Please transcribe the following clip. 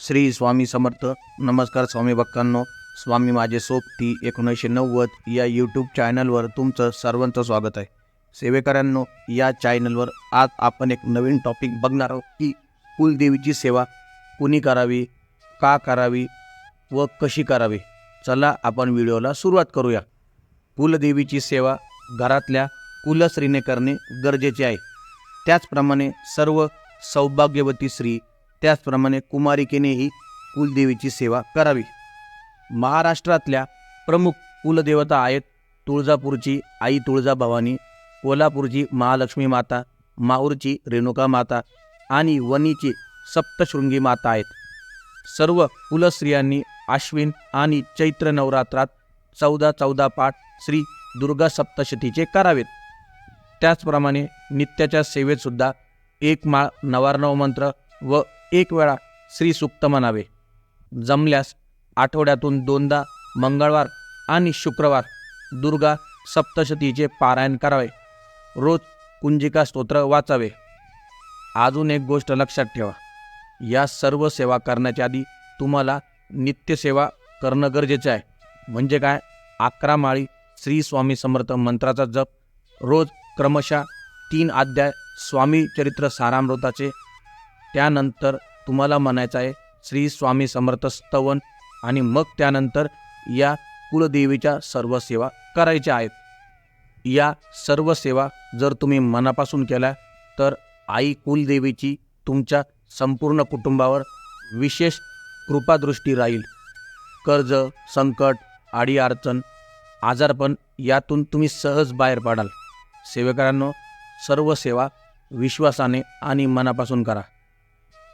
श्री स्वामी समर्थ. नमस्कार स्वामी भक्तांनो. स्वामी माझे सोबती एकोणीसशे नव्वद या यूट्यूब चॅनलवर तुमचं सर्वांचं स्वागत आहे. सेवेकरांनो या चॅनलवर आज आपण एक नवीन टॉपिक बघणार आहोत की कुलदेवीची सेवा कुणी करावी का करावी व कशी करावी. चला आपण व्हिडिओला सुरुवात करूया. कुलदेवीची सेवा घरातल्या कुलश्रीने करणे गरजेचे आहे. त्याचप्रमाणे सर्व सौभाग्यवती स्त्री त्याचप्रमाणे कुमारिकेनेही कुलदेवीची सेवा करावी. महाराष्ट्रातल्या प्रमुख कुलदेवता आहेत तुळजापूरची आई तुळजाभवानी कोल्हापूरची महालक्ष्मी माता माहूरची रेणुका माता आणि वणीची सप्तशृंगी माता आहेत. सर्व कुलस्त्रियांनी आश्विन आणि चैत्र नवरात्रात चौदा चौदा पाठ श्री दुर्गा सप्तशतीचे करावेत. त्याचप्रमाणे नित्याच्या सेवेतसुद्धा एक माळ नवार्णव मंत्र व एक वेळा श्री सुक्त म्हणावे. जमल्यास आठवड्यातून दोनदा मंगळवार आणि शुक्रवार दुर्गा सप्तशतीचे पारायण करावे. रोज कुंजिका स्तोत्र वाचावे. अजून एक गोष्ट लक्षात ठेवा. या सर्व सेवा करण्याच्या आधी तुम्हाला नित्यसेवा करणं गरजेचं आहे. म्हणजे काय? अकरा माळी श्री स्वामी समर्थ मंत्राचा जप. रोज क्रमशः तीन अध्याय स्वामी चरित्र सारामृताचे त्यानंतर तुम्हाला म्हणायचं आहे श्री स्वामी समर्थ स्तवन आणि मग त्यानंतर या कुलदेवीच्या सर्व सेवा करायच्या आहेत. या सर्व सेवा जर तुम्ही मनापासून केल्या तर आई कुलदेवीची तुमच्या संपूर्ण कुटुंबावर विशेष कृपादृष्टी राहील. कर्ज संकट आडी अडचण आजारपण यातून तुम्ही सहज बाहेर पडाल. सेवेकरांनो सर्व सेवा विश्वासाने आणि मनापासून करा.